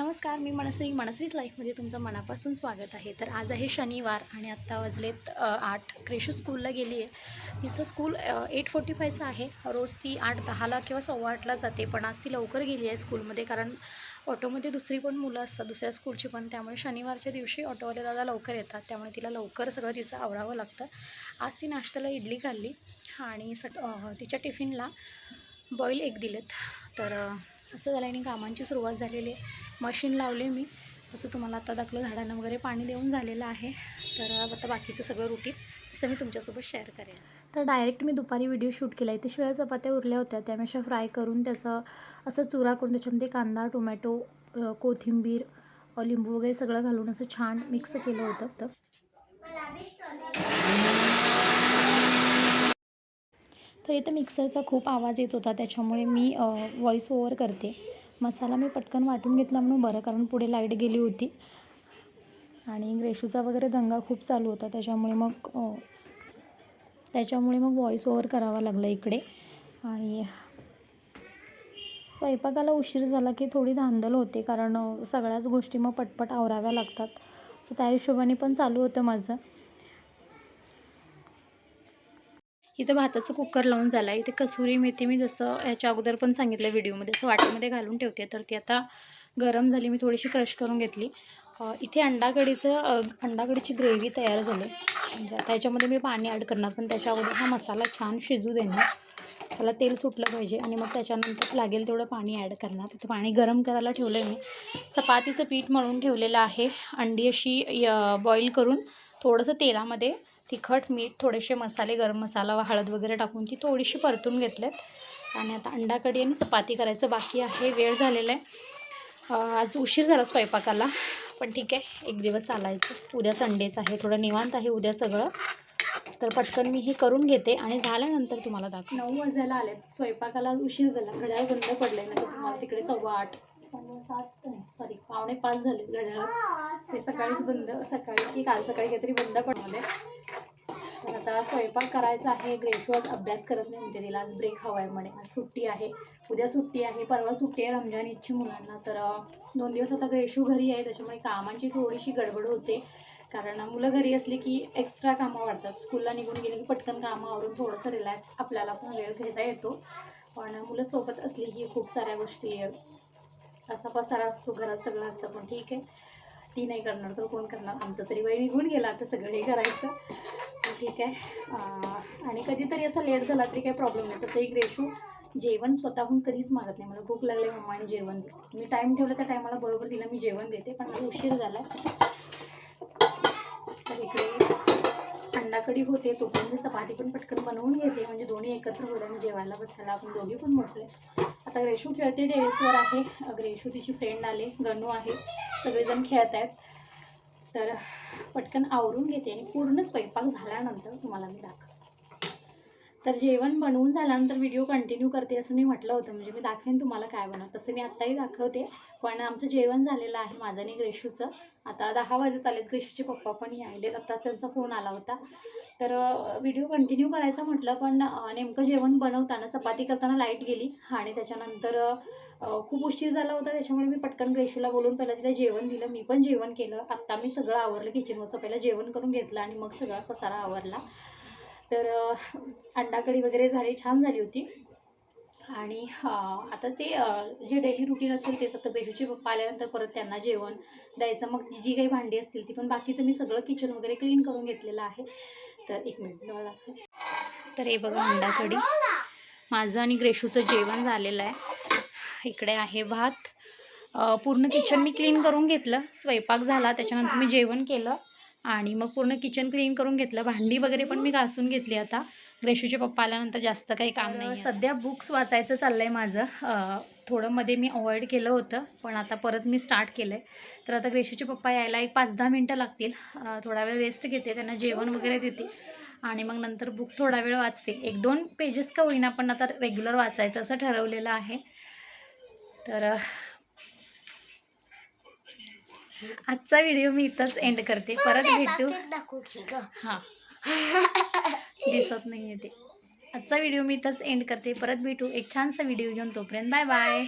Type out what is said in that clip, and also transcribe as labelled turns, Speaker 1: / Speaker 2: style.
Speaker 1: नमस्कार मी मनश्री मनश्रीच लाईफमध्ये तुमचं मनापासून स्वागत आहे. तर आज आहे शनिवार आणि आत्ता वाजलेत आठ. क्रेशू स्कूलला गेली आहे. तिचं स्कूल एट फोर्टी फायचं आहे. रोज ती आठ दहाला किंवा सव्वा आठला जाते पण आज ती लवकर गेली आहे स्कूलमध्ये कारण ऑटोमध्ये दुसरी पण मुलं असतात दुसऱ्या स्कूलची पण. त्यामुळे शनिवारच्या दिवशी ऑटोवाले दादा लवकर येतात. त्यामुळे तिला लवकर सगळं तिचं आवरावं लागतं. आज ती नाश्त्याला इडली खाल्ली आणि स तिच्या टिफिनला बॉईल एक दिलेत. तर असं झालं आणि कामांची सुरुवात झालेली आहे. मशीन लावले मी. जसं तुम्हाला आता दाखलं झाडांना वगैरे पाणी देऊन झालेलं आहे. तर आता बाकीचं सगळं रुटीन तसं मी तुमच्यासोबत शेअर करेन. तर डायरेक्ट मी दुपारी व्हिडिओ शूट केला. इथे शिळ्या चपात्या उरल्या होत्या. त्या मी अशा फ्राय करून त्याचा असं चुरा करून त्याच्यामध्ये कांदा टोमॅटो कोथिंबीर लिंबू वगैरे सगळं घालून असं छान मिक्स केलं होतं. तर तर इथं मिक्सरचा खूप आवाज येत होता त्याच्यामुळे मी व्हॉईस ओवर करते. मसाला मी पटकन वाटून घेतला म्हणून बरं कारण पुढे लाइट गेली होती. आणि ग्रेशूचा वगैरे दंगा खूप चालू होता त्याच्यामुळे मग त्याच्यामुळे मग व्हॉईस ओवर करावा लागला इकडे. आणि स्वयंपाकाला उशीर झाला की थोडी धांदल होते कारण सगळ्याच गोष्टी मग पटपट आवराव्या लागतात. सो त्या हिशोबाने पण चालू होतं माझं. इथं भाताचं कुकर लावून झाला आहे इथे कसुरी मेथी मी जसं याच्या अगोदर पण सांगितलं व्हिडिओमध्ये. असं वाटीमध्ये घालून ठेवते. तर ती आता गरम झाली. मी थोडीशी क्रश करून घेतली. इथे अंडाकढीचं अ, अंडाकढीची ग्रेव्ही तयार झाली. म्हणजे आता याच्यामध्ये मी पाणी ॲड करणार. पण त्याच्या अगोदर हा मसाला छान शिजू देणार. त्याला तेल सुटलं पाहिजे. आणि मग त्याच्यानंतर लागेल तेवढं पाणी ॲड करणार. तर पाणी गरम करायला ठेवलं आहे मी. चपातीचं पीठ मळून ठेवलेलं आहे. अंडी अशी बॉईल करून थोडंसं तेलामध्ये तिखट मीठ थोडेसे मसाले गरम मसाला व हळद वगैरे टाकून ती थोडीशी परतून घेतल्यात आणि आता अंडा कढी आणि चपाती करायचं बाकी आहे. वेळ झालेला आहे. आज उशीर झाला स्वयंपाकाला पण ठीक आहे. एक दिवस चालायचं. उद्या संडेच आहे. थोडं निवांत आहे उद्या सगळं. तर पटकन मी हे करून घेते आणि झाल्यानंतर तुम्हाला दाखव नऊ वाजायला आले स्वयंपाकाला उशीर झाला. घड्याळ बंद पडले ना तर तुम्हाला तिकडे सव्वा आठ सॉरी पावणे पाच झाले घड्याळ. ते सकाळीच बंद सकाळी की काल सकाळी काहीतरी बंद पडमध्ये तर आता स्वयंपाक करायचा आहे ग्रेशू आज अभ्यास करत नाही म्हणते तिला आज ब्रेक हवा आहे म्हणे. आज सुट्टी आहे उद्या सुट्टी आहे परवा सुट्टी आहे रमजान ईदची मुलांना. तर दोन दिवस आता ग्रेशू घरी आहे त्याच्यामुळे कामांची थोडीशी गडबड होते. कारण मुलं घरी असली की एक्स्ट्रा कामं वाढतात. स्कूलला निघून गेली की पटकन कामं आवरून थोडंसं रिलॅक्स आपल्याला पण वेळ घेता येतो. पण मुलं सोबत असली की खूप साऱ्या गोष्टी असा पसारा असतो घरात सगळं असतं पण ठीक आहे. ती नाही करणार तर कोण करणार? आमचं तरी वय निघून गेला आता सगळं हे करायचं. ठीक आहे. आणि कधीतरी असं लेट झाला तरी काही प्रॉब्लेम नाही. तसंही ग्रेशू जेवण स्वतःहून कधीच मागत नाही. मला भूक लागली मम्मा आणि जेवण दे. मी टाईम ठेवला त्या टायमाला बरोबर तिला मी जेवण देते पण मला उशीर झाला तर इकडे अंडाकडी होते तो पण मी चपाती पण पटकन बनवून घेते. म्हणजे दोन्ही एकत्र होईल आणि जेवायला बसायला आपण दोघी पण मोकळे आता ग्रेशू खेळते टेरेसवर आहे. ग्रेशू तिची फ्रेंड आले गणू आहे. सगळेजण खेळत आहेत. तर पटकन आवरून घेते आणि पूर्ण स्वयंपाक झाल्यानंतर तुम्हाला मी दाखव तर जेवण बनवून झाल्यानंतर व्हिडिओ कंटिन्यू करते असं मी म्हटलं होतं. म्हणजे मी दाखवेन तुम्हाला काय बनव तसं मी आत्ताही दाखवते. पण आमचं जेवण झालेलं आहे माझं आणि ग्रेशूचं. आता दहा वाजत आलेत. ग्रेशूचे पप्पा पण यायलेत. आत्ताच त्यांचा फोन आला होता. तर व्हिडिओ कंटिन्यू करायचं म्हटलं पण नेमकं जेवण बनवताना चपाती करताना लाइट गेली आणि त्याच्यानंतर खूप उशीर झाला होता. त्याच्यामुळे मी पटकन ग्रेशूला बोलून पहिलं तिला जेवण दिलं. मी पण जेवण केलं. आत्ता मी सगळं आवरलं किचनवरचं. पहिलं जेवण करून घेतलं आणि मग सगळा पसारा आवरला. तर अंडाकडी वगैरे झाली छान झाली होती. आणि आता ते जे डेली रुटीन असेल तेच आता ग्रेशूचे पप्पा आल्यानंतर परत त्यांना जेवण द्यायचं. मग जी काही भांडी असतील ती पण बाकीचं मी सगळं किचन वगैरे क्लीन करून घेतलेलं आहे. तर एक मिनिट दाखवते. तर हे बघा अंडाकडी माझं आणि ग्रेशूचं जेवण झालेलं आहे. इकडे आहे भात. पूर्ण किचन मी क्लीन करून घेतलं. स्वयंपाक झाला त्याच्यानंतर मी जेवण केलं. आणि मग पूर्ण किचन क्लीन करून घेतलं. भांडी वगैरे पण मी घासून घेतली आता. ग्रेशूचे पप्पा आल्यानंतर जास्त काही काम नाही सध्या बुक्स वाचायचं चाललं आहे माझं थोडं मध्ये मी अवॉइड केलं होतं पण आता परत मी स्टार्ट केलं आहे तर आता ग्रेशूचे पप्पा यायला एक पाच दहा मिनटं लागतील. थोडा वेळ रेस्ट घेते त्यांना जेवण वगैरे देते. आणि मग नंतर बुक थोडा वेळ वाचते. एक दोन पेजेस का होईना पण आता रेग्युलर वाचायचं असं ठरवलेलं आहे. तर आजचा व्हिडिओ मी इथंच एंड करते. परत भेटू. हां. दिसत नाही आहे ते. आजचा व्हिडिओ मी इथंच एंड करते. परत भेटू. एक छानसा व्हिडिओ घेऊन तोपर्यंत बाय बाय